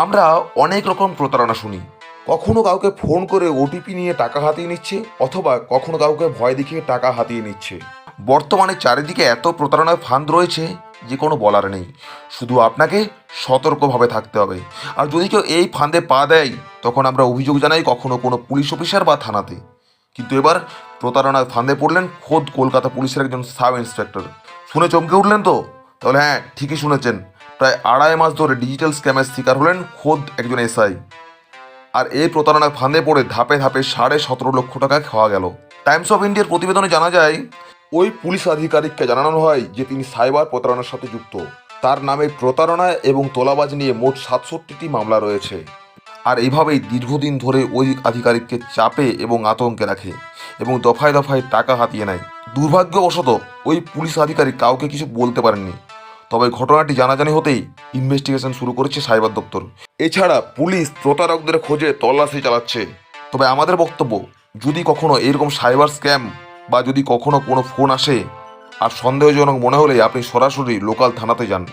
আমরা অনেক রকম প্রতারণা শুনি। কখনো কাউকে ফোন করে ওটিপি নিয়ে টাকা হাতিয়ে নিচ্ছে অথবা কখনো কাউকে ভয় দেখিয়ে টাকা হাতিয়ে নিচ্ছে। বর্তমানে চারিদিকে এত প্রতারণার ফান্দ রয়েছে যে কোনো বলার নেই। শুধু আপনাকে সতর্কভাবে থাকতে হবে। আর যদি কেউ এই ফাঁদে পা দেয় তখন আমরা অভিযোগ জানাই কখনো কোনো পুলিশ অফিসার বা থানাতে। কিন্তু এবার প্রতারণার ফাঁদে পড়লেন খোদ কলকাতা পুলিশের একজন সাব ইন্সপেক্টর শুনে চমকে উঠলেন তো? তাহলে হ্যাঁ ঠিকই শুনেছেন। প্রায় আড়াই মাস ধরে ডিজিটাল স্ক্যামের শিকার হলেন খোদ একজন এসআই। আর এই প্রতারণার ফাঁদে পড়ে ধাপে ধাপে সাড়ে সতেরো লক্ষ টাকা খাওয়া গেল। টাইমস অফ ইন্ডিয়ার প্রতিবেদনে জানা যায়, ওই পুলিশ আধিকারিককে জানানো হয় যে তিনি সাইবার প্রতারণার সাথে যুক্ত। তার নামে প্রতারণা এবং তোলাবাজ নিয়ে মোট সাতষট্টিটি মামলা রয়েছে। আর এইভাবেই দীর্ঘদিন ধরে ওই আধিকারিককে চাপে এবং আতঙ্কে রাখে এবং দফায় দফায় টাকা হাতিয়ে নেয়। দুর্ভাগ্যবশত ওই পুলিশ আধিকারিক কাউকে কিছু বলতে পারেননি। তবে ঘটনাটি জানাজানি হতেই ইনভেস্টিগেশন শুরু করেছে সাইবার দপ্তর। এছাড়া পুলিশ প্রতারকদের খোঁজে তল্লাশি চালাচ্ছে। তবে আমাদের বক্তব্য, যদি কখনো এরকম সাইবার স্ক্যাম বা যদি কখনো কোনো ফোন আসে, আর সন্দেহজনক মনে হলে আপনি সরাসরি লোকাল থানাতে যান।